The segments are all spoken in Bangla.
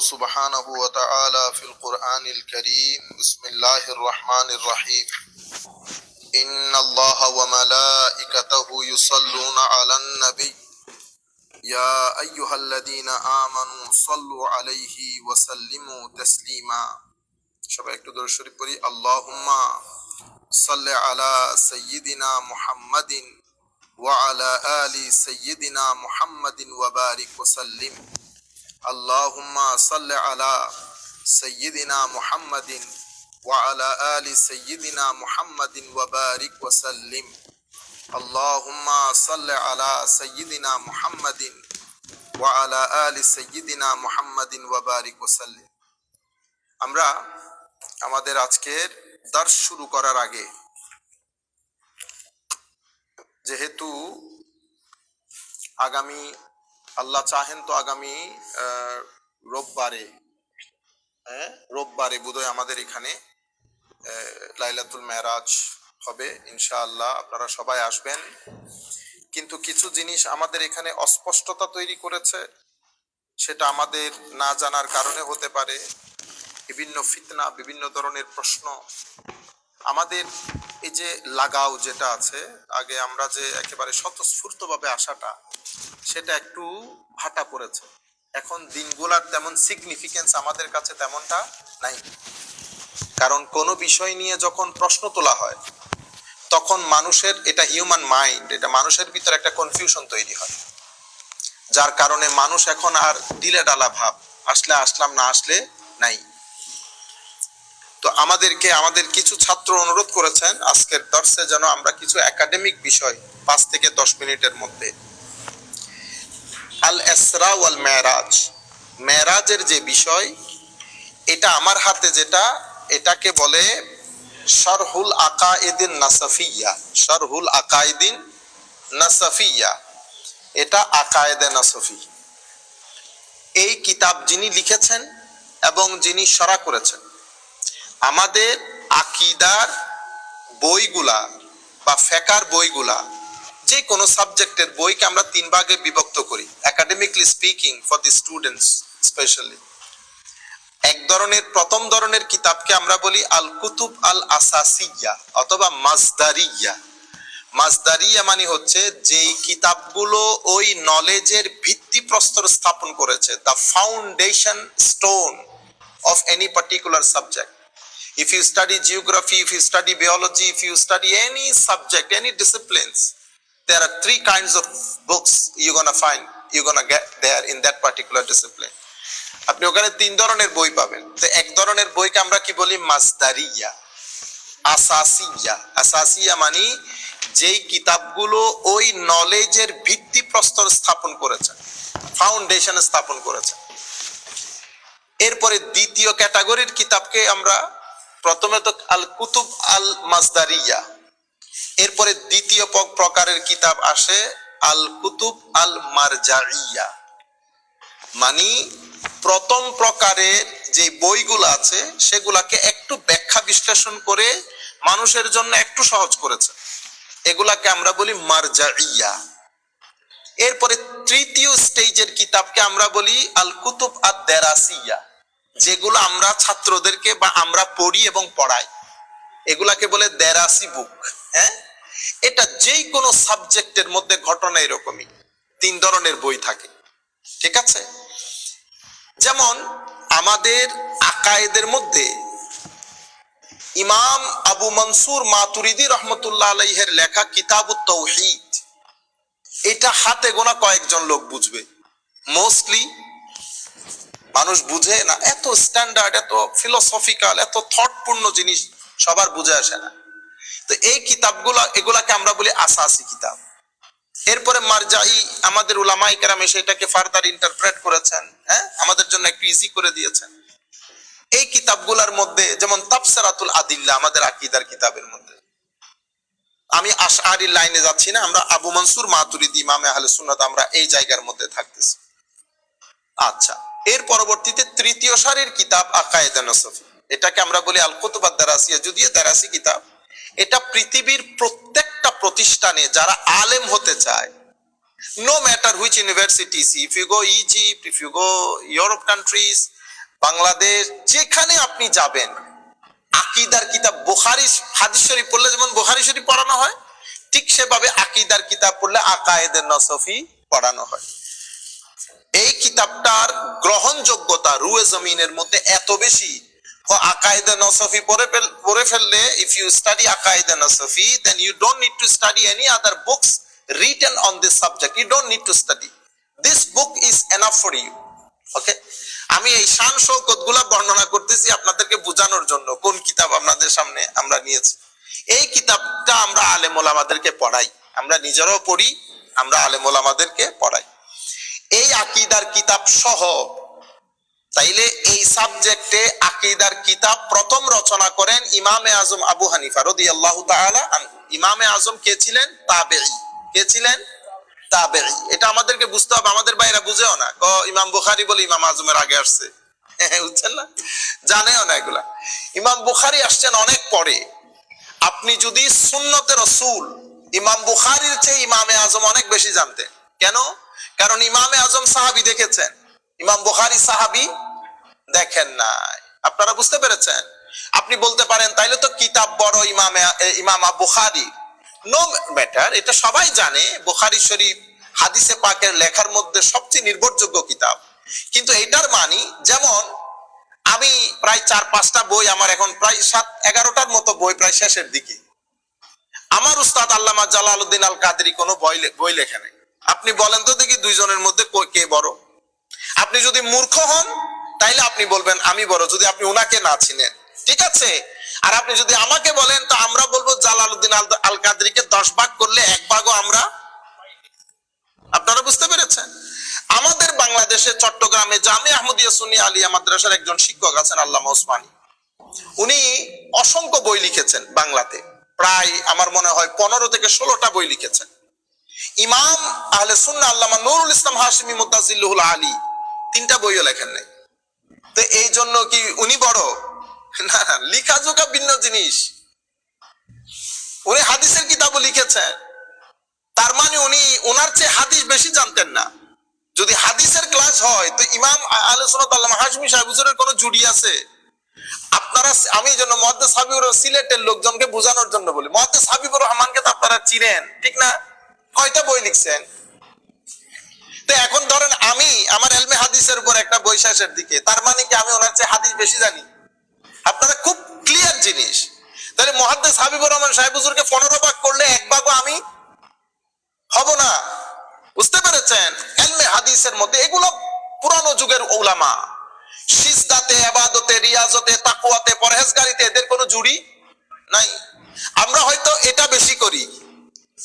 سبحانه وتعالى في القرآن الكريم. بسم الله الرحمن الرحيم. إن الله وملائكته يصلون على النبي. يا أيها الذين آمنوا صلوا عليه وسلموا تسليما. شبه اكتدر شريف اللهم صل على سيدنا محمد وعلى آل سيدنا محمد وبارك وسلم. আল্লাহুম্মা সাল্লি আলা সাইয়্যিদিনা মুহাম্মাদিন ওয়া আলা আলি সাইয়্যিদিনা মুহাম্মাদিন ওয়া বারিক ওয়া সাল্লিম আল্লাহুম্মা সাল্লি আলা সাইয়্যিদিনা মুহাম্মাদিন ওয়া আলা আলি সাইয়্যিদিনা মুহাম্মাদিন ওয়া বারিক ওয়া সাল্লিম আমরা আমাদের আজকের দার্স শুরু করার আগে যেহেতু আগামী আল্লাহ চাহেন তো আগামী রোববারে হ্যাঁ? রোববারে বোধহয় আমাদের এখানে লাইলাতুল মেরাজ হবে, ইনশাআল্লাহ। আপনারা সবাই আসবেন। কিন্তু কিছু জিনিস আমাদের এখানে অস্পষ্টতা তৈরি করেছে, সেটা আমাদের না জানার কারণে হতে পারে। বিভিন্ন ফিতনা, বিভিন্ন ধরনের প্রশ্ন আমাদের এই যে লাগাও যেটা আছে, আগে আমরা যে একেবারে স্বতঃস্ফূর্তভাবে আসাটা, সেটা একটু ভাটা পড়েছে। এখন দিনগুলার তেমন সিগনিফিকেন্স আমাদের কাছে তেমনটা নাই। কারণ কোনো বিষয় নিয়ে যখন প্রশ্ন তোলা হয়, তখন মানুষের, এটা হিউম্যান মাইন্ড এটা মানুষের ভিতর একটা কনফিউশন তৈরি হয়। যার কারণে মানুষ এখন আর ডিলে ডালা ভাব, আসলে আসলাম না আসলে নাই। তো আমাদেরকে, আমাদের কিছু ছাত্র অনুরোধ করেছেন আজকের দর্শে যেন আমরা কিছু একাডেমিক বিষয় পাঁচ থেকে দশ মিনিটের মধ্যে। আল এসরা ওয়াল মেরাজ মেরাজের যে বিষয়, এটা আমার হাতে যেটা, এটাকে বলে শরহুল আকাইদিন নাসাফিয়া। শরহুল আকাইদিন নাসাফিয়া। এটা আকায়েদে নাসফি। এই কিতাব যিনি লিখেছেন এবং যিনি সরা করেছেন আমাদের আকিদার বইগুলা বা ফেকার বইগুলা, যে কোনো সাবজেক্টের বইকে আমরা তিন ভাগে বিভক্ত করি academically speaking for the students specially এক ধরনের, প্রথম ধরনের কিতাবকে আমরা বলি আল কুতুব আল আসাসিয়া অথবা মাজদারিয়া মাজদারিয়া মানে হচ্ছে যেই কিতাবগুলো ওই নলেজের ভিত্তিপ্রস্তর স্থাপন করেছে the foundation stone of any particular subject if you study geography, if you study biology, if you study any subject, any disciplines, there are three kinds of books you're gonna find, you're gonna get there in that particular discipline. আপনি ওখানে তিন ধরনের বই পাবেন তো এক ধরনের বইকে আমরা কি বলি মাসদারিয়া আসাসিয়া আসাসিয়া মানে যেই কিতাবগুলো ওই নলেজের ভিত্তি প্রস্তর স্থাপন করেছে ফাউন্ডেশন স্থাপন করেছে এরপরে দ্বিতীয় ক্যাটাগরির কিতাবকে আমরা প্রথমে তো আল কুতুব আল মাজদারিয়া এরপরে দ্বিতীয় প্রকারের কিতাব আসে আল কুতুব আল মারজাইয়া। মানে প্রথম প্রকারের যে বইগুলো আছে, সেগুলাকে একটু ব্যাখ্যা বিশ্লেষণ করে মানুষের জন্য একটু সহজ করেছে। এগুলাকে আমরা বলি মারজাইয়া। এরপরে তৃতীয় স্টেজের কিতাবকে আমরা বলি আল কুতুব আদ দেরাসিয়া যেগুলো আমরা ছাত্রদেরকে বা আমরা পড়ি এবং পড়াই, এগুলাকে বলে দেরাসি বুক হ্যাঁ? এটা যেই কোনো সাবজেক্টের মধ্যে ঘটনা এরকমই, তিন ধরনের বই থাকে, ঠিক আছে? যেমন আমাদের আকায়েদের মধ্যে ইমাম আবু মনসুর মাতুরিদি রহমতুল্লাহ আলাইহের লেখা কিতাবুত তৌহিদ, এটা হাতে গোনা কয়েকজন লোক বুঝবে। মোস্টলি মানুষ বুঝে না, এত স্ট্যান্ডার্ড এত ফিলোসফিক্যাল এত থটপূর্ণ জিনিস সবার বুঝে আসে না। তো এই কিতাবগুলো, এগুলাকে আমরা বলি আসাসি কিতাব। এরপরে মারজাই আমাদের উলামাই কেরাম এসে এটাকে ফার্দার ইন্টারপ্রেট করেছেন হ্যাঁ? আমাদের জন্য একটু ইজি করে দিয়েছেন। এই কিতাবগুলোর মধ্যে, যেমন তাফসিরাতুল আদিল্লা আমাদের আকীদার কিতাবের মধ্যে। আমি আশআরি লাইনে যাচ্ছি না, আমরা আবু মনসুর মাতুরিদি, ইমামে আহলে সুন্নাত, আমরা এই জায়গার মধ্যে থাকতেছি। আচ্ছা। এর পরবর্তীতে তৃতীয় সারির কিতাব আকায়েদে নসফি। এটাকে আমরা বলি আল কুতুবাদ দারাসিয়া, যদিও দারাসি কিতাব। এটা পৃথিবীর প্রত্যেকটা প্রতিষ্ঠানে যারা আলেম হতে চায়, no matter which universities, if you go egypt, if you go europe countries Bangladesh যেখানে আপনি যাবেন, আকিদার কিতাব বুখারি, হাদিস শরীফ পড়লে যেমন বুখারি শরীফ পড়ানো হয়, ঠিক সেভাবে আকিদার কিতাব পড়লে আকায়েদের নসফি পড়ানো হয়। এই কিতাবটার গ্রহণযোগ্যতা রুয়ে জমিনের মধ্যে এত বেশি। আকায়েদে নসফি পড়ে পড়ে ফেললে if you study Aqaid Nasafi then you don't need to study any other books written on this subject you don't need to study this book is enough for you okay আমি এই শান শৌকত বর্ণনা করতেছি আপনাদেরকে বোঝানোর জন্য, কোন কিতাব আপনাদের সামনে আমরা নিয়েছি। এই কিতাবটা আমরা আলেম ওলামাদেরকে পড়াই। আমরা নিজেরাও পড়ি, আমরা আলেম ওলামাদেরকে পড়াই। এই আকিদার কিতাব সহ। তাইলে এই সাবজেক্টে আকিদার কিতাব প্রথম রচনা করেন ইমামে আজম আবু হানিফা রদি আল্লাহ ইমামে আজম কে ছিলেন? তাবেই কে ছিলেন? তাবেই এটা আমাদেরকে বুঝতে হবে, আমাদের বাইরা বুঝেও না। ক, ইমাম বুখারি বলে ইমাম আজমের আগে আসছে। বুঝছেন না? জানেও না এগুলা। ইমাম বুখারি আসছেন অনেক পরে। আপনি যদি সুন্নতে রসুল, ইমাম বুখারির চেয়ে ইমামে আজম অনেক বেশি জানতেন। কেন? কারণ ইমামে আজম সাহাবি দেখেছেন। ইমাম বুখারি সাহাবি দেখেন নাই। আপনারা বুঝতে পেরেছেন? আপনি বলতে পারেন, তাইলে তো কিতাব বড় ইমামে ইমাম বুখারি। নো ম্যাটার এটা সবাই জানে, বুখারি শরীফ হাদিসে পাকের লেখার মধ্যে সবচেয়ে নির্ভরযোগ্য কিতাব। কিন্তু এটার মানি, যেমন, আমি প্রায় চার, পাঁচটা বই আমার এখন প্রায় সাত, এগারোটার মতো বই প্রায় শেষের দিকে। আমার উস্তাদ আল্লামা জালালউদ্দিন আল কাদরি কোনো বই বই লেখে নাই। আপনি বলেন তো দেখি দুইজনের মধ্যে কে বড়? আপনি যদি মূর্খ হন, তাইলে আপনি বলবেন, আমি বড়। যদি আপনি ওনাকে না চিনেন, ঠিক আছে? আর আপনি যদি আমাকে বলেন, তো আমরা বলব জালালউদ্দিন আল- কাদরিকে দশ ভাগ করলে এক ভাগও আমরা আপনারা বুঝতে পেরেছেন? আমাদের বাংলাদেশে চট্টগ্রামে জামে আহমদিয়া সুনি আলিয়া মাদ্রাসার একজন শিক্ষক আছেন আল্লামা ওসমানী। উনি অসংখ্য বই লিখেছেন বাংলাতে। প্রায়, আমার মনে হয়, পনেরো থেকে ষোলোটা বই লিখেছেন। ইমাম আহলে সুন্না আল্লামা নুরুল ইসলাম হাশিমি মুদাজিল্লুহুল আলী। তিনটা বইও লেখেন নাই। তো এই জন্য কি উনি বড়? না লিখা জোকা ভিন্ন জিনিস। উনি হাদিসের কিতাবও লিখেছেন। তার মানে উনি ওনার চেয়ে হাদিস বেশি জানতেন না। যদি হাদিসের ক্লাস হয়, তো ইমাম আহলে সুন্নাত আল্লামা হাশমি সাহেব, হুজুরের কোনো জুড়ি আছে? আপনারা আমি জন্য মহাদ্দেস হাবিবুর সিলেটের লোকজনকে বোঝানোর জন্য বলি। মহাদ্দেস হাবিবুর রহমানকে তো আপনারা চিনেন, ঠিক না? কয়টা বই লিখছেন? তো এখন ধরেন আমি, আমার এলমে হাদিসের উপর একটা বই শেষের দিকে, তার মানে কি আমি ওনার চেয়ে হাদিস বেশি জানি? আপনারা খুব ক্লিয়ার জিনিস। তাহলে মহাদ্দেস হাবিবুর রহমান সাহেব হুজুরকে পনেরো ভাগ করলে এক ভাগও আমি হব না। বুঝতে পেরেছেন? এলমে হাদিসের মধ্যে এগুলো পুরানো যুগের ওলামা সিজদাতে আবাদতে রিয়াজতে তাকুয়াতে পরহেজগারিতে এদের কোনো জুড়ি নাই। আমরা হয়তো এটা বেশি করি।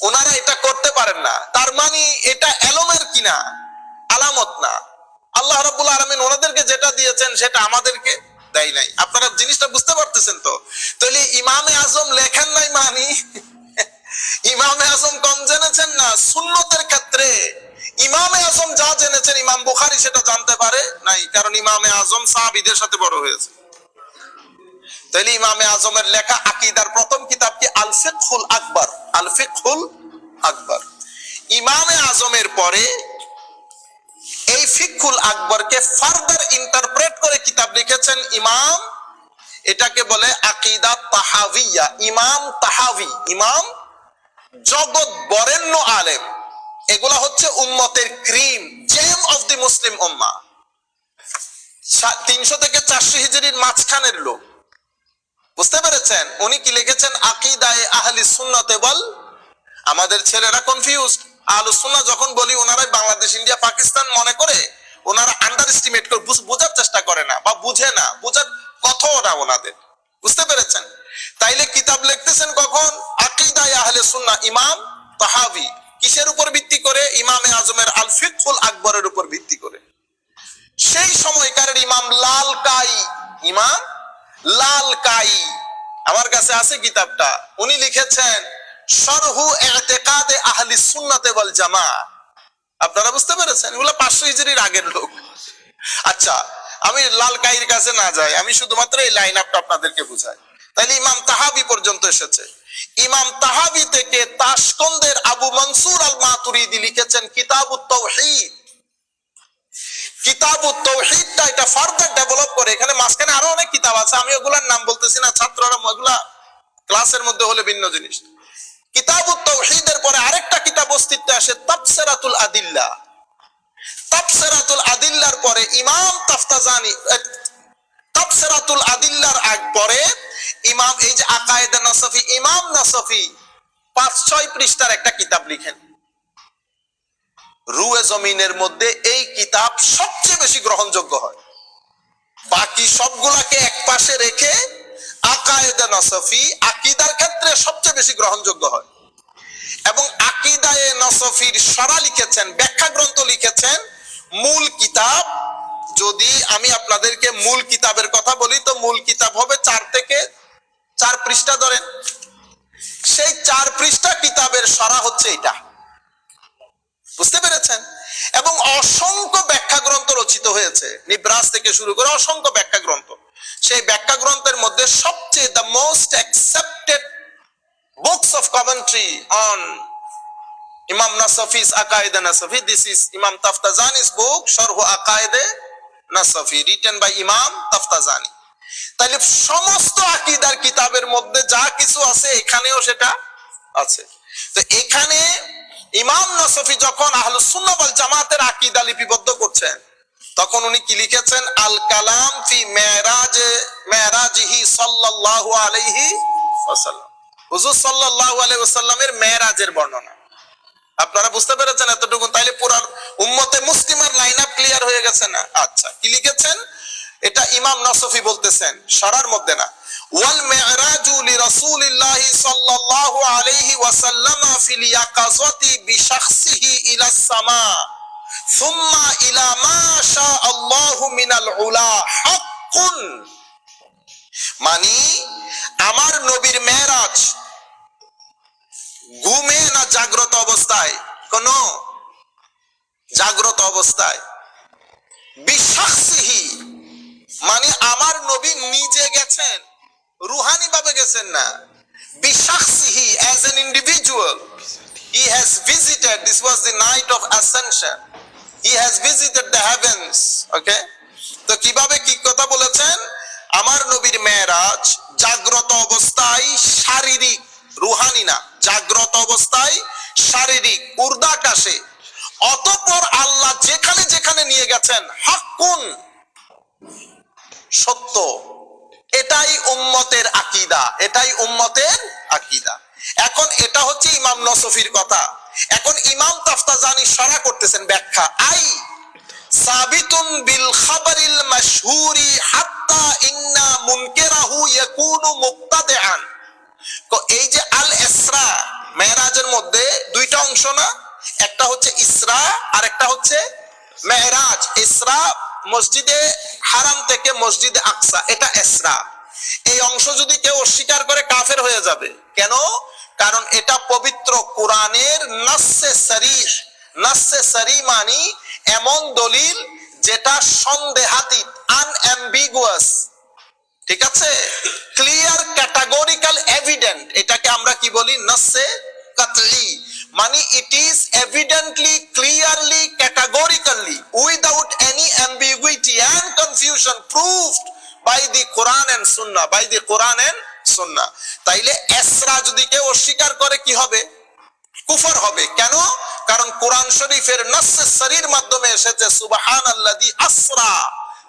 ওনারা এটা করতে পারেন না। তার মানে এটা এলমের কিনা, আলামত না। আল্লাহ রাব্বুল আলামিন ওনাদেরকে যেটা দিয়েছেন সেটা আমাদেরকে দেয় নাই। আপনারা জিনিসটা বুঝতে পারতেছেন তো? তাহলে ইমামে আজম লেখেন নাই মানি? ইমামে আজম কম জেনেছেন না? সুন্নতের ক্ষেত্রে ইমামে আজম যা জেনেছেন, ইমাম বুখারি সেটা জানতে পারে নাই। কারণ ইমামে আজম সাহাবিদের সাথে বড় হয়েছে। তাহলে ইমামে আজমের লেখা আকিদার প্রথম কিতাব কি আল ফিকহুল আকবর? আল ফিকহুল আকবর। ইমামে আজমের পরে এই ফিকহুল আকবরকে ফার্দার ইন্টারপ্রেট করে কিতাব লিখেছেন ইমাম, এটাকে বলে আকিদা তাহাবিয়া, ইমাম তাহাবি, ইমাম জগৎ বরেণ্য আলেম। এগুলা হচ্ছে উম্মতের cream gem of the Muslim উম্মা। তিনশো থেকে চারশো হিজড়ির মাঝখানের লোক। বুঝতে পেরেছেন? উনি কি লিখেছেন? আকিদায়ে আহলি সুন্নতে বল আমাদের ছেলেরা কনফিউজড আহলু সুন্নাহ যখন বলি, ওনারাই বাংলাদেশ, ইন্ডিয়া, পাকিস্তান মনে করে, ওনারা আন্ডার এস্টিমেট করে, বুঝ- বোঝার চেষ্টা করে না বা বুঝে না। বোঝার কথাও না ওনাদের। বুঝতে পেরেছেন? তাইলে কিতাব লিখতেছেন কখন? আকিদায়ে আহলে সুন্নাহ ইমাম তাহাবি। কিসের উপর ভিত্তি করে? ইমামে আজমের আল ফিকহুল আকবরের উপর ভিত্তি করে। সেই সময়কার ইমাম লাল কাই। ইমাম লাল কাই। আমার কাছে আছে কিতাবটা। উনি লিখেছেন সরহু এতেকাদে আহলি সুন্নাতে ওয়াল জামা। আপনারা বুঝতে পেরেছেন? এগুলো পাঁচশো হিজরির আগের লোক। আচ্ছা আমি লাল কাইর কাছে না যাই, আমি শুধুমাত্র এই লাইন আপটা আপনাদেরকে বুঝাই। তাহলে ইমাম তাহাবি পর্যন্ত এসেছে। ইমাম তাহাবি থেকে তাসকন্দের আবু মনসুর আল মাতুরিদি লিখেছেন কিতাবুত তাওহীদ কিতাবু তৌহিদটা এটা ফার্দার ডেভেলপ করে। এখানে মাঝখানে আরও অনেক কিতাব আছে, আমি ওগুলার নাম বলতেছি না, ছাত্ররা ওগুলা ক্লাসের মধ্যে হলে ভিন্ন জিনিস। কিতাবুত তৌহিদের পরে আরেকটা কিতাব অস্তিত্বে আসে, তাফসিরাতুল আদিল্লা। তাফসিরাতুল আদিল্লার পরে ইমাম তাফতাজানি তাফসিরাতুল আদিল্লার আগ পরে ইমাম, এই যে আকায়েদে নাসফি, ইমাম নাসফি পাঁচ ছয় পৃষ্ঠার একটা কিতাব লিখেন। রুয়ে জমিনের মধ্যে এই কিতাব সবচেয়ে বেশি গ্রহণযোগ্য হয়। বাকি সবগুলাকে এক পাশে রেখে আকায়েদে নসফি, আকিদার ক্ষেত্রে সবচেয়ে বেশি গ্রহণযোগ্য হয়। এবং আকিদায়ে নসফির সরা লিখেছেন ব্যাখ্যা গ্রন্থ লিখেছেন মূল কিতাব। যদি আমি আপনাদেরকে মূল কিতাবের কথা বলি, তো মূল কিতাব হবে চার থেকে চার পৃষ্ঠা ধরেন। সেই চার পৃষ্ঠা কিতাবের সরা হচ্ছে এটা। বুঝতে পেরেছেন? এবং অসংখ্য ব্যাখ্যা গ্রন্থ রচিত হয়েছে। নিব্রাস থেকে শুরু করে অসংখ্য ব্যাখ্যা গ্রন্থ সেই ব্যাখ্যা গ্রন্থের মধ্যে সবচেয়ে the most accepted books of commentary on ইমাম নাসফিস আকায়েদে নাসফি দিস ইজ ইমাম তাফতাজানিস বুক শরহ আকায়েদে নাসফি রিটেন বাই ইমাম তাফতাজানি তাহলে সমস্ত আকিদার কিতাবের মধ্যে যা কিছু আছে, এখানেও সেটা আছে। তো এখানে ইমাম নসফি যখন আহলুস সুন্নাহ ওয়াল জামাতের আকীদা লিপিবদ্ধ করছেন, তখন উনি কি লিখেছেন? আল কালাম ফি মেরাজ, মেরাজিহি সাল্লাল্লাহু আলাইহি ওয়াসাল্লাম। হুজুর সাল্লাল্লাহু আলাইহি ওয়াসাল্লামের মেরাজের বর্ণনা। আপনারা বুঝতে পেরেছেন এতটুকু? তাইলে পুরো উম্মতে মুসলিমার লাইন আপ ক্লিয়ার হয়ে গেছে না? আচ্ছা কি লিখেছেন? এটা ইমাম নসফি বলতেছেন, সরার মধ্যে না। ওয়াল মিরাজু লিরাসূলিল্লাহি সাল্লাল্লাহু আলাইহি ওয়াসাল্লাম ফিল ইয়াকাযাতি বিশাখসিহি ইলা সামা সুম্মা ইলা মা শা আল্লাহু মিনাল উলা হাক্কুন। মানে আমার নবীর মেরাজ ঘুমে না জাগ্রত অবস্থায়? কোন জাগ্রত অবস্থায়। বিশ্বাসিহি মানে আমার নবী নিজে গেছেন। রুহানি ভাবে গেছেন না। বিশ্বাসিহি as an individual he has visited this was the night of ascension he has visited the heavens okay তো কীভাবে কি কথা বলেছেন? আমার নবীর মেয়েরাজ জাগ্রত অবস্থায় শারীরিক, রুহানি না, জাগ্রত অবস্থায় শারীরিক উর্দাকাশে অতঃপর আল্লাহ যেখানে যেখানে নিয়ে গেছেন, হাক্কুন, সত্য। এটাই উম্মতের আকিদা, এটাই উম্মতের আকিদা। এখন এটা হচ্ছে ইমাম নসফির কথা। এখন ইমাম তাফতাজানি সারা করতেছেন ব্যাখ্যা, আই সাবিতুন বিল খাবারিল মাশহুরি হাত্তা ইন্না মুনকিরাহু ইয়াকুনু মুবতাদিআন তো এই যে আল ইসরা মেরাজের মধ্যে দুইটা অংশ না? একটা হচ্ছে ইসরা আর একটা হচ্ছে মেরাজ ইসরা মসজিদে হারাম থেকে মসজিদে আকসা, এটা ইসরা এই অংশ যদি কেউ অস্বীকার করে, কাফের হয়ে যাবে। কেন? কারণ এটা পবিত্র কোরআনের নাসে সারিহ। নাসে সারি মানি এমন দলিল যেটা সন্দেহাতীত আনঅ্যাম্বিগুয়াস ঠিক আছে? ক্লিয়ার ক্যাটাগরিক্যাল এভিডেন্ট এটাকে আমরা কি বলি? নাসে কাতলি। মানে it is evidently clearly categorically without any ambiguity and confusion proved by the Quran and Sunnah by the Quran and সুন্নাহ তাইলে এসরা যদি কেউ অস্বীকার করে, কি হবে? কুফর হবে। কেন? কারণ কোরআন শরীফের নসে শরীর মাধ্যমে এসেছে সুবহান আল্লাদি আসরা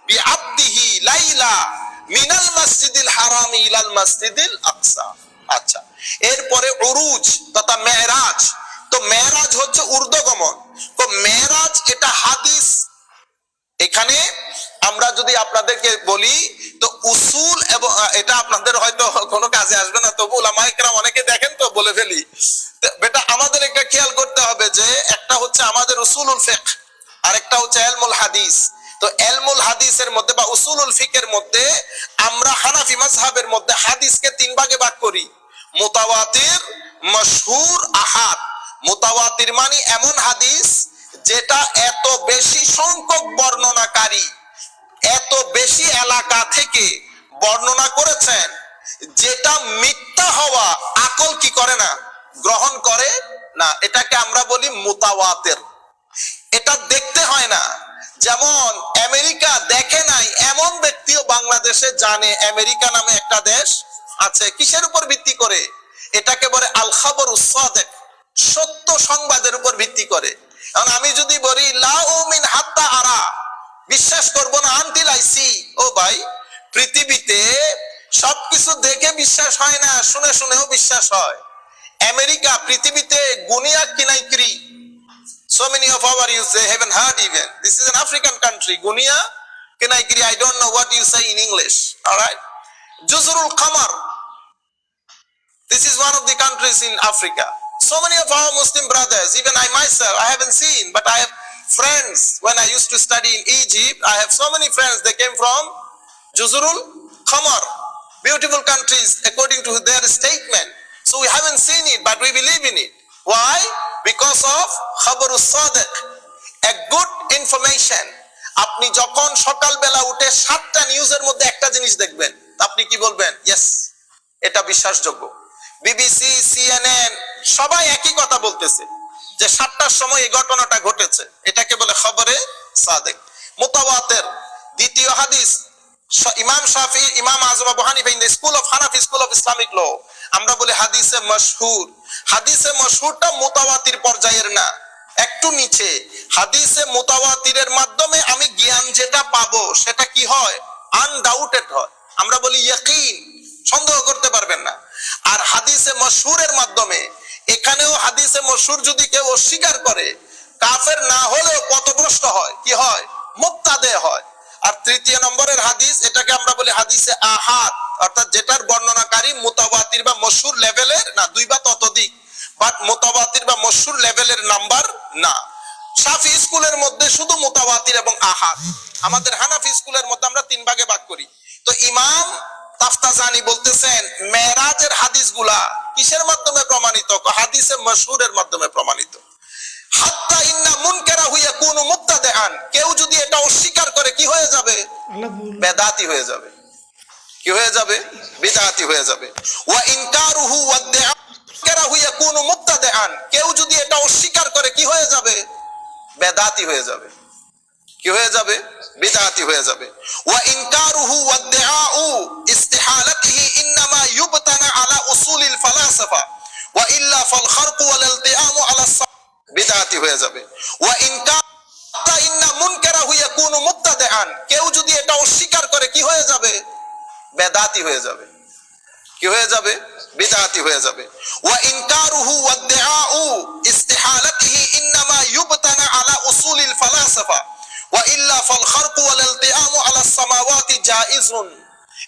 বি আব্দিহি লাইলা মিনাল মসজিদিল হারাম ইলাল মসজিদিল আকসা। আচ্ছা এরপরে উরুজ তথা মেরাজ। তো মেরাজ হচ্ছে ঊর্ধ্বগমন। তো মেরাজ এটা হাদিস। এখানে আমরা যদি আপনাদেরকে বলি, তো উসুল এবং এটা আপনাদের হয়তো কোনো কাজে আসবে না, তবু উলামাইকরা অনেকে দেখেন তো, বলে ফেলি। বেটা, আমাদের একটা খেয়াল করতে হবে যে, একটা হচ্ছে আমাদের উসুলুল ফিকহ আর একটা হচ্ছে এলমুল হাদিস। তো এলমুল হাদিসের মধ্যে বা উসুলুল ফিকের মধ্যে আমরা হানাফি মাযহাবের মধ্যে হাদিসকে তিন ভাগে ভাগ করি। মুতাওয়াতির, মশহুর, আহাদ। মুতাওয়াতির মানে এমন হাদিস যেটা এত বেশি সংখ্যক বর্ণনাকারী, এত বেশি এলাকা থেকে বর্ণনা করেছেন যেটা মিথ্যা হওয়া আকল কি করে না? গ্রহণ করে না। এটাকে আমরা বলি মুতাওয়াতের। এটা দেখতে হয় না। যেমন আমেরিকা দেখে নাই, এমন ব্যক্তিও বাংলাদেশে জানে আমেরিকা নামে একটা দেশ আছে, কিসের উপর ভিত্তি করে? এটাকে বলে আল খবর উসাদেক সত্য সংবাদের উপর ভিত্তি করে। কারণ আমি যদি বলি, লাউ মিন হাত্তা আরা বিশ্বাস করব না আনটিল আই সি ও ভাই, পৃথিবীতে সবকিছু দেখে বিশ্বাস হয় না, শুনে শুনেও বিশ্বাস হয়। আমেরিকা পৃথিবীতে Guinea Conakry? So many of our you say haven't heard even this is an African country Guinea Conakry I don't know what you say in English alright জুজুরুল খামার this is one of the countries in Africa so many of our muslim brothers even i myself i haven't seen but i have friends when i used to study in egypt i have so many friends they came from juzurul qamar beautiful countries according to their statement so we haven't seen it but we believe in it why because of khabarus sadiq a good information আপনি যখন সকালবেলা উঠে সাতটা নিউজের মধ্যে একটা জিনিস দেখবেন আপনি কি বলবেন ইয়েস এটা বিশ্বাসযোগ্য বিবিসি, সিএনএন, সবাই একই কথা বলতেছে যে সাতটার সময় এই ঘটনাটা ঘটেছে। এটাকে বলে খবরে সাদেক। মোতাবাতের দ্বিতীয় হাদিস ইমাম শাফি, ইমাম Azam Abu Hanifa school of Hanafi school of Islamic law আমরা বলি হাদিসে মশহুর। হাদিসে মশহুরটা মুতাওয়াতির পর্যায়ের না, একটু নিচে। হাদিসে মুতাওয়াতিরের মাধ্যমে আমি জ্ঞান যেটা পাবো, সেটা কি হয়? আনডাউটেড হয়। আমরা বলি ইয়াকিন, সন্দেহ করতে পারবেন না। আর হাদিসে মশহুরের মাধ্যমে, এখানেও হাদিসে মশহুর যদি কেউ অস্বীকার করে, কাফের না হলেও পথভ্রষ্ট হয়, কি হয়? মুক্তাদে হয়। আর তৃতীয় নম্বরের হাদিস, এটাকে আমরা বলি হাদিসে আহাদ, অর্থাৎ যেটার বর্ণনাকারী মুতাবাতির বা মশহুর লেভেলের না, দুই বা ততোধিক, বাট মুতাবাতির বা মশহুর লেভেলের নাম্বার না। শাফি স্কুলের মধ্যে শুধু মুতাবাতির এবং আহাদ। আমাদের হানাফি স্কুলের মধ্যে আমরা তিন ভাগে ভাগ করি। তো ইমাম তাফতাজানি বলতেছেন মেরাজের হাদিসগুলা কিসের মাধ্যমে প্রমাণিত? হাদিসে মশহুরের মাধ্যমে প্রমাণিত। হাত্তা ইন্না মুনকারা হুইয়া কুনু মুক্তাদেআন কেউ যদি এটা অস্বীকার করে কি হয়ে যাবে? বেদাতি হয়ে যাবে। কি হয়ে যাবে? বিদাতি হয়ে যাবে। ওয়া ইনকারুহু ওয়াদ্দাআহু ইয়াকুনু মুবতাদিআন। কেউ যদি এটা অস্বীকার করে কি হয়ে যাবে? বেদাতি হয়ে যাবে। কি হয়ে যাবে? বিদাতি হয়ে যাবে। ওয়া ইনকারুহু ওয়াদ্দাআউ ইস্তিহালাতিহি ইনমা ইউবতানা আলা উসুলিল ফালাসাফা। ওয়া ইল্লা ফাল খারকু ওয়াল ইলতিআমু আলা বিদাতি হয়ে যাবে। ওয়া ইনকার ইন্না মুনকারাহু ইয়াকুনু মুবতাদিআন। কেউ যদি এটা অস্বীকার করে, কি হয়ে যাবে? বেদাতি হয়ে যাবে। কি হয়ে যাবে? বিদাতি হয়ে যাবে। ওয়া ইনকারুহু ওয়াদ্দাআউ ইস্তিহালাতিহি ইনমা ইউবতানা আলা উসুলিল ফালাসাফা।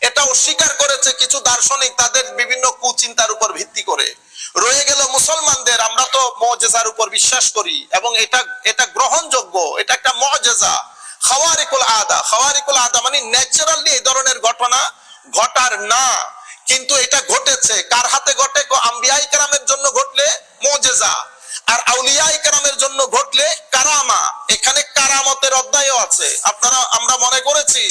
এটা অস্বীকার করেছে কিছু দার্শনিক তাদের বিভিন্ন কুচিন্তার উপর ভিত্তি করে। রয়ে গেল মুসলমানদের, আমরা তো মজেজার উপর বিশ্বাস করি এবং এটা এটা গ্রহণযোগ্য, এটা একটা মজেজা। খাওয়ারিকুল আদা খাওয়ারিকুল আদা মানে ন্যাচারালি এই ধরনের ঘটনা ঘটার না, কিন্তু এটা ঘটেছে। কার হাতে ঘটে? আম্বিয়াই কেরামের জন্য ঘটলে মজেজা। আর আউলিয়াই কেরামের জন্য ঘটলে কারামা, এখানে কারামতের অধ্যায়ও আছে। আপনারা, আমরা মনে করেছি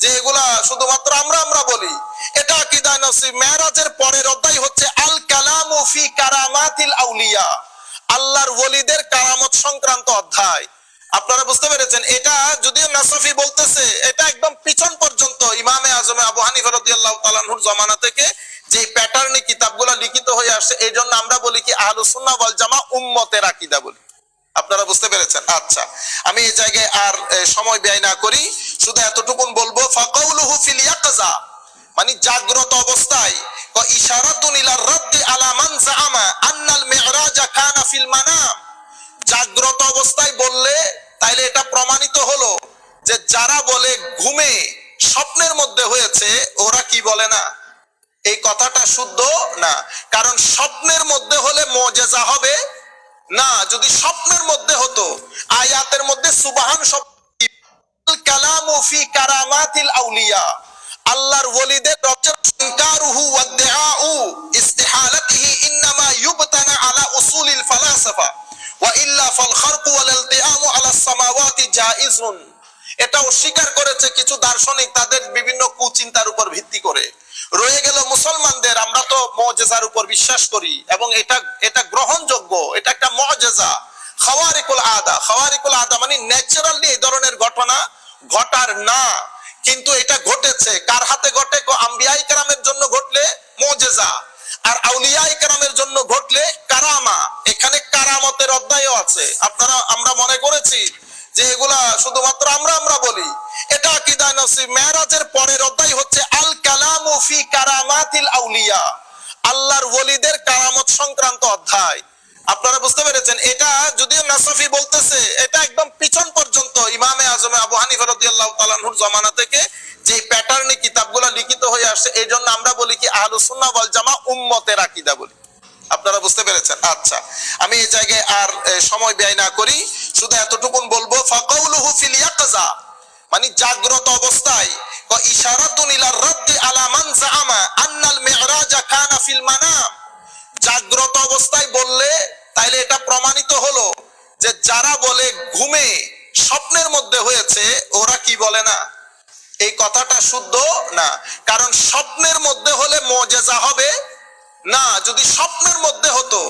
যে এগুলা শুধুমাত্র আমরা আমরা বলি। এটা আকিদায় নসিব মেরাজের পরের অধ্যায় হচ্ছে, আল কালামু ফি কারামাতিল আউলিয়া। আল্লাহর ওলিদের কারামত সংক্রান্ত অধ্যায়। আপনারা বুঝতে পেরেছেন, এটা যদিও নাসাফি বলতেছে, এটা একদম পিছন পর্যন্ত ইমামে আজমে আবু হানিফা রাদিয়াল্লাহু তাআলার জামানা থেকে যে প্যাটার্নে কিতাবগুলো লিখিত হয়ে আসছে এই জন্য আমরা বলি কি আহলুস সুন্নাহ ওয়াল জামা উম্মতের আকীদা বলি। আপনারা বুঝতে পেরেছেন? আচ্ছা আমি এই জায়গায় আর সময় ব্যয় না করি, শুধু এতটুকুন বলব, ফাকাউলুহু ফিল ইয়াকজা মানে জাগ্রত অবস্থায় ইশারাতুন ইলা রাদ্দি আলা মান জাআমা আন্নাল মি'রাজা কানা ফিল মানাম। জাগ্রত অবস্থায় বললে, তাইলে এটা প্রমাণিত হলো যে যারা বলে ঘুমে স্বপ্নের মধ্যে হয়েছে, ওরা কি বলে না? এই কথাটা শুদ্ধ না? কারণ স্বপ্নের মধ্যে হলে মজেজা হবে। না, যদি স্বপ্নের মধ্যে হতো, আয়াতের মধ্যে সুবাহান কালামু ফি কারামাতিল আউলিয়া। আল্লাহর ওলিদের ইনকারুহু ওয়াদ্দাআউ ইস্তিহালাতিহি ইনমা ইউবতানা আলা উসুলিল ওয়া ইল্লা ফাল খারকু ওয়াল ইলতিআমু আলা সামাওয়াতি জাইজুন। এটা অস্বীকার করেছে কিছু দার্শনিক, তাদের বিভিন্ন কুচিন্তার উপর ভিত্তি করে। রয়ে গেল মুসলমানদের। আমরা তো মজেজার উপর বিশ্বাস করি এবং এটা এটা গ্রহণযোগ্য, এটা একটা মজেজা। খাওয়ারিকুল আদা খাওয়ারিকুল আদা মানে ন্যাচারালি এই ধরনের ঘটনা ঘটার না। কিন্তু এটা ঘটেছে। কার হাতে ঘটে? আম্বিয়াই কারামের জন্য ঘটলে মজেজা। আর আউলিয়াই কারামের জন্য ঘটলে কারামা। এখানে কারামতের অধ্যায়ও আছে। আপনারা, আমরা মনে করেছি যে এগুলা শুধুমাত্র আমরা আমরা বলি। এটা আকিদা নসিব। মেরাজের পরের অধ্যায় হচ্ছে, আল কালামু ফি কারামাতিল আউলিয়া। আল্লাহর ওলিদের কারামত সংক্রান্ত অধ্যায়। আপনারা বুঝতে পেরেছেন, এটা যদিও নাসাফি বলতেছে, এটা একদম পিছন পর্যন্ত ইমামে আজমে আবু হানিফা রাদিয়াল্লাহু তাআলার জমানা থেকে যে প্যাটার্নে কিতাবগুলো লিখিত হয়ে আসছে, এই জন্য আমরা বলি কি আহলুস সুন্নাহ ওয়াল জামা উম্মতের আকীদা বলি। আপনারা বুঝতে পেরেছেন? আচ্ছা আমি এই জায়গায় আর সময় ব্যয় না করি, শুধু এতটুকুন বলব, ফাকাউলুহু ফিল ইয়াকজা। মানে জাগ্রত অবস্থায় ইশারাতুন ইলা রাদ্দি আলা মান জাআমা আন্নাল মি'রাজা কানা ফিল মানাম। জাগ্রত অবস্থায় বললে, তাইলে এটা প্রমাণিত হলো যে যারা বলে ঘুমে স্বপ্নের মধ্যে হয়েছে, ওরা কি বলে না? এই কথাটা শুদ্ধ না? কারণ স্বপ্নের মধ্যে হলে মজেজা হবে না। যদি স্বপ্নের মধ্যে হতো,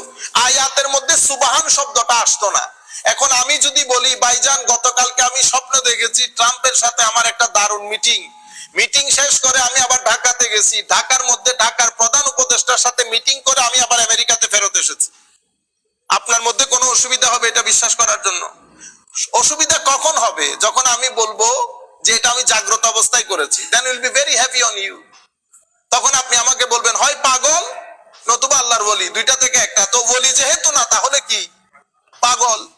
আয়াতের মধ্যে সুবাহান শব্দটা আসতো না। এখন আমি যদি বলি, ভাইজান, গতকালকে আমি স্বপ্ন দেখেছি ট্রাম্পের সাথে আমার একটা দারুণ মিটিং। মিটিং শেষ করে আমি আবার ঢাকাতে গেছি। ঢাকার মধ্যে ঢাকার প্রধান উপদেষ্টার সাথে মিটিং করে আমি আবার আমেরিকাতে ফেরত এসেছি। আপনার মধ্যে কোনো অসুবিধা হবে এটা বিশ্বাস করার জন্য? অসুবিধা কখন হবে? যখন আমি বলব যে এটা আমি জাগ্রত অবস্থায় করেছি। Then will be very happy on you তখন আপনি আমাকে বলবেন, হয় পাগল, নতুবা আল্লাহর বলি দুইটা থেকে একটা। তো বলি যেহেতু না, তাহলে কি? পাগল।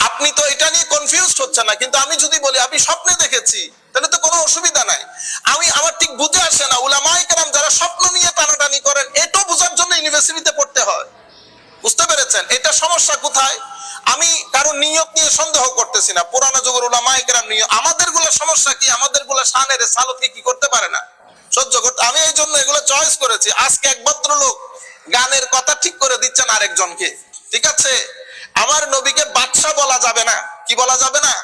আপনি তো এটা নিয়ে কনফিউজ হচ্ছে না, কিন্তু আমি যদি বলি, আমি স্বপ্নে দেখেছি, তাহলে তো কোনো অসুবিধা নাই। আমি, আমার ঠিক বুঝে আসে না উলামাই কেরাম যারা স্বপ্ন নিয়ে টানাটানি করেন, এটাও বোঝার জন্য ইউনিভার্সিটিতে পড়তে হয়। বুঝতে পেরেছেন? এটা সমস্যা কোথায়? আমি কারও নিয়ত নিয়ে সন্দেহ করতেছি না। পুরানো যুগের উলামায়ে কেরাম নিয়ত আমাদেরগুলো সমস্যা কি? আমাদেরগুলো শানের সালতকে কি করতে পারে না? সহ্য করতে, আমি এই জন্য এগুলো চয়েস করেছি। আজকে একমাত্র লোক গানের কথা ঠিক করে দিচ্ছেন আরেকজনকে। ঠিক আছে? আমার নবীকে বাদশাহ বলা যাবে না। কি বলা যাবে না?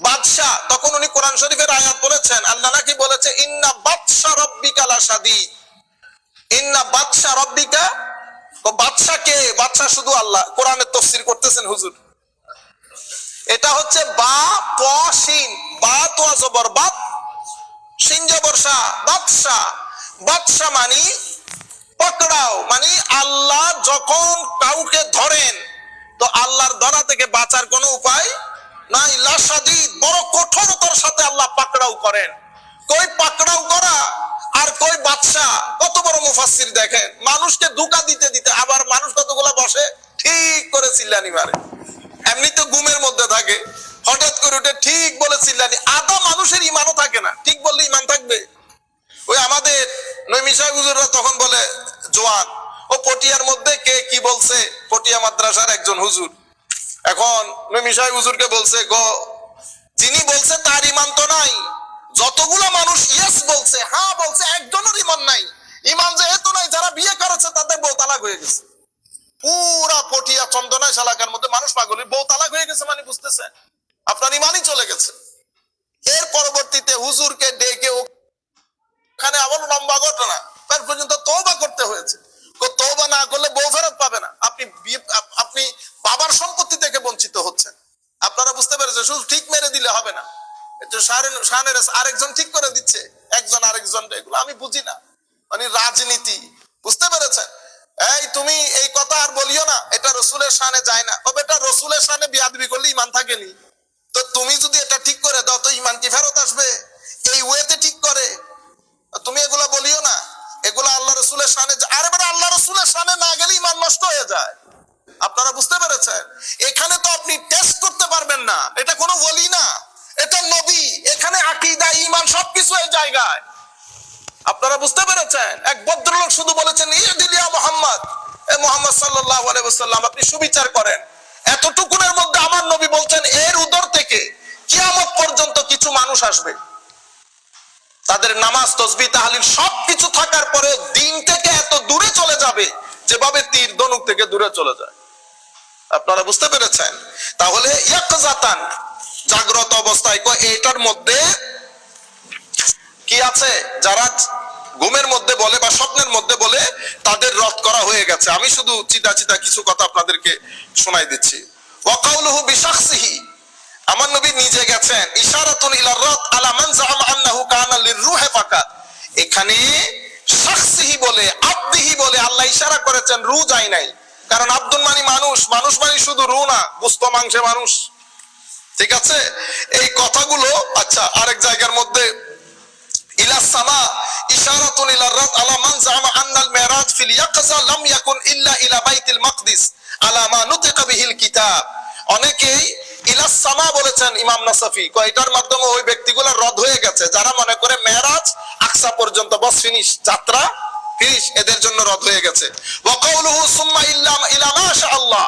বাদশাহ। তখন উনি কোরআন শরীফের আয়াত বলেছেন, আল্লাহ নাকি বলেছে, ইন্না বাদশাহ রব্বিকা লাসাদি ইন্না বাদশাহ রব্বিকা, তো বাদশাহ কে? বাদশাহ শুধু আল্লাহ। কোরআনের তফসির করতেছেন হুজুর। এটা হচ্ছে বা, প সিন বা, তো, জবর, বাত। সিন জবর শাহ বাদশাহ। বাদশা মানি পকড়াও। মানে আল্লাহ যখন কাউকে ধরেন তো আল্লাহর ধরা থেকে বাঁচার কোনো উপায় নাই। লাসাদিদ বড় কঠোরতার সাথে আল্লাহ পাকড়াও করেন। কই পাকড়াও করা আর কই বাদশা কত বড় মুফাসসির দেখেন। মানুষকে ধোকা দিতে দিতে আবার মানুষ কতগুলা বসে? ঠিক করে চিল্লানি মারে। এমনি তো ঘুমের মধ্যে থাকে। হঠাৎ করে উঠে ঠিক বলে চিল্লানি। আদা মানুষের ইমানও থাকে না। ঠিক বললে ইমান থাকবে। ওই আমাদের নৈমিষা হুজুররা তখন বলে, জোয়ান ও পটিয়ার মধ্যে কে কি বলছে? পটিয়া মাদ্রাসার একজন হুজুর। এখন নৈমিষাই হুজুরকে বলছে, গো, যিনি বলছে তার ইমান তো নাই। যতগুলো মানুষ ইয়েস বলছে হ্যাঁ বলছে, একজনের ইমান নাই। ইমান যেহেতু নাই, যারা বিয়ে করেছে তাদের বউ তালাক হয়ে গেছে। পুরা পটিয়া চন্দনায় শালাকার মধ্যে মানুষ পাগলের বউ তালাক হয়ে গেছে মানে বুঝতেছে আপনার ইমানই চলে গেছে। এর পরবর্তীতে হুজুরকে ডেকে ও ওখানে আবার লম্বা ঘটনা তার পর্যন্ত তৌবা করতে হয়েছে কো- তৌবা না করলে বউ ফেরত পাবে না আপনি বিয়ে- আপ- আপনি বাবার সম্পত্তি থেকে বঞ্চিত হচ্ছেন আপনারা বুঝতে পেরেছেন শুধু ঠিক মেরে দিলে হবে না আরেকজন ঠিক করে দিচ্ছে, একজন আরেকজন এগুলো আমি বুঝি না। মানে রাজনীতি, বুঝতে পেরেছেন? এই তুমি এই কথা আর বলিও না, এটা রসুলের শানে যায় না। তবে এটা রসুলের শানে বিয়াদবি করলে ইমান থাকেনি। তো তুমি যদি এটা ঠিক করে দাও, তো ইমান কি ফেরত আসবে? এই ওয়েতে ঠিক করে। তুমি এগুলা বলিও না, এগুলা আল্লাহ রসুলের সামনে আরে বেটা, আল্লাহ রসুলের সামনে না গেলে ইমান নষ্ট হয়ে যায়। আপনারা বুঝতে পেরেছেন? এখানে তো আপনি টেস্ট করতে পারবেন না, এটা কোনো বলি না। এটা নবী, এখানে আকিদা ইমান সবকিছু এই জায়গায়। আপনারা বুঝতে পেরেছেন? এক ভদ্রলোক শুধু বলেছেন ইয়ে দিলিয়া মোহাম্মদ। এ মোহাম্মদ সাল্লাহ আলাইসাল্লাম আপনি সুবিচার করেন। এতটুকুনের মধ্যে আমার নবী বলছেন, এর উদর থেকে কিয়ামত পর্যন্ত কিছু মানুষ আসবে। তাদের নামাজ তসবি তাহালিল সবকিছু থাকার পরে দিন থেকে এত দূরে চলে যাবে, যেভাবে তীর ধনুক থেকে দূরে চলে যায়। আপনারা বুঝতে পেরেছেন? তাহলে ইয়াকজাতান জাগ্রত অবস্থায়। এটার মধ্যে কি আছে? যারা ঘুমের মধ্যে বলে বা স্বপ্নের মধ্যে বলে, তাদের রদ করা হয়ে গেছে। আমি শুধু চিতা চিতা কিছু কথা আপনাদেরকে শোনাই দিচ্ছি। ওয়াকাউলুহু বিশাখসিহি। আমার নবী নিজে গেছেন। ইশারাতুন ইলা রাত আলা মান জাআমা আন্নাহু কানা ফাকাত এখানে শাখসিহি বলে, আব্দিহি বলে আল্লাহ ইশারা করেছেন, রু যায় নাই। কারণ আব্দুল মানি মানুষ। মানুষ মানে শুধু রু না, গুস্ত মাংসে মানুষ। ঠিক আছে? এই কথাগুলো আচ্ছা আরেক জায়গার মধ্যে, ইলা সামা ইশারাতুন ইলা রাত আলা মান জাআমা আন্নাল মিরাজ ফিল ইয়াকজা লাম ইয়াকুন ইল্লা ইলা বাইতিল মাকদিস আলা মা নুতিকা বিহিল কিতাব। অনেকেই সামা বলেছেন ইমাম নাসাফি কয়টার মাধ্যমে ওই ব্যক্তিগুলো রদ হয়ে গেছে, যারা মনে করে মেরাজ আকসা পর্যন্ত, বস ফিনিশ, যাত্রা ফিনিশ, এদের জন্য রদ হয়ে গেছে। ওয়া কাউলুহু সুম্মা ইল্লা ইলা মা আল্লাহ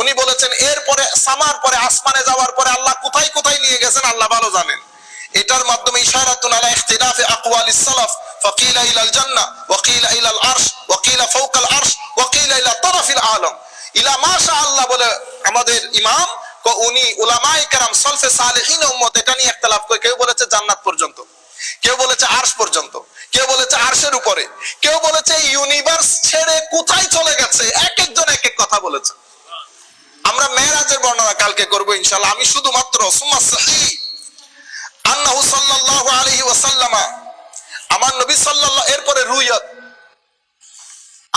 উনি বলেছেন, এরপরে, সামার পরে, আসমানে যাওয়ার পরে আল্লাহ কোথায় কোথায় নিয়ে গেছেন আল্লাহ ভালো জানেন। এটার মাধ্যমে ইশারাতুন আলা ইখতিলাফি আকওয়ালিস সালাফ। ফাকিলা ইলাল জান্নাহ ওয়া কিলা ইলাল আরশ ওয়া কিলা ফাওকাল আরশ ওয়া কিলা ইলা তারাফিল আলম। ইলা মাশা আল্লাহ বলে আমাদের ইমাম, কো, উনি উলামায়ে কেরাম, সলফে সালেহিন উম্মত, এটা নিয়ে ইখতিলাফ করে কেউ বলেছে জান্নাত পর্যন্ত, কেউ বলেছে আরশ পর্যন্ত, কেউ বলেছে আরশের উপরে, কেউ বলেছে ইউনিভার্স ছেড়ে কোথায় চলে গেছে, এক একজন এক এক কথা বলেছে। আমরা মেরাজের বর্ণনা কালকে করব ইনশাআল্লাহ। আমি শুধুমাত্র সুম্মা সাহি আমার নবী সাল্লাল্লাহু, এরপরে রুয়াত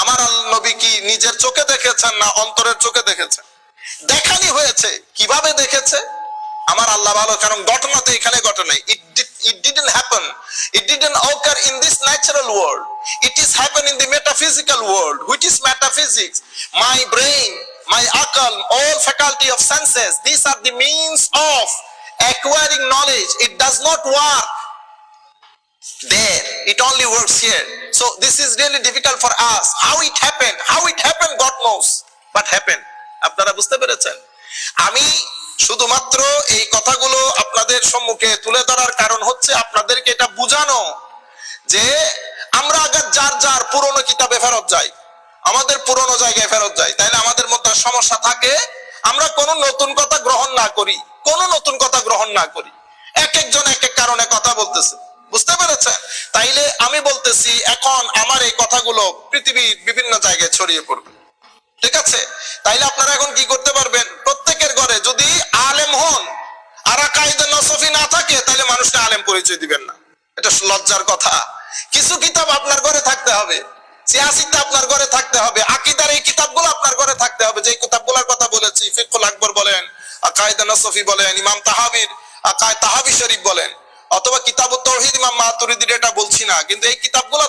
আমার নবী কি নিজের চোখে দেখেছেন না অন্তরের চোখে দেখেছেন? দেখানি হয়েছে, কীভাবে দেখেছে? আমার আল্লাহ ভালো, কারণ ঘটনা তো এখানে ঘটে নাই। It it didn't happen it didn't occur in this natural world. It is happen in the metaphysical world, which is metaphysics. My brain my akal all faculty of senses these are the means of acquiring knowledge it does not work there it only works here so this is really difficult for us how it happened how it happened god knows what happened আপনারা বুঝতে পেরেছেন আমি শুধুমাত্র এই কথাগুলো আপনাদের সম্মুখে তুলে ধরার কারণ হচ্ছে আপনাদেরকে এটা বুঝানো যে আমরা আগে যার যার পুরনো কিতাবে ফেরত যাই আমাদের পুরনো জায়গায় ফেরত যাই তাইলে আমাদের মধ্যে সমস্যা থাকে, আমরা কোনো নতুন কথা গ্রহণ না করি, কোনো নতুন কথা গ্রহণ না করি। এক একজন এক এক কারণে কথা বলতেছে। বুঝতে পেরেছেন? তাইলে আমি বলতেছি, এখন আমার এই কথাগুলো পৃথিবীর বিভিন্ন জায়গায় ছড়িয়ে পড়বে। ঠিক আছে? তাইলে আপনারা এখন কি করতে পারবেন? প্রত্যেকের ঘরে যদি আলেম হন আর নসফি না থাকে তাহলে মানুষকে আলেম পরিচয় দিবেন না। এটা লজ্জার কথা। কিছু কিতাব আপনার ঘরে থাকতে হবে। সিয়াসিতে আপনার ঘরে থাকতে হবে, আকিদার এই কিতাবগুলো আপনার ঘরে থাকতে হবে। যে কিতাবগুলোর কথা বলেছি ফিকুল আকবর বলেন, আকায়দা নসফি বলেন, ইমাম তাহাবির, আকায় তাহাবি শরীফ বলেন, অথবা কিতাব তৌহিদ ইমাম মাতুরিদির এটা বলছি না, কিন্তু এই কিতাবগুলো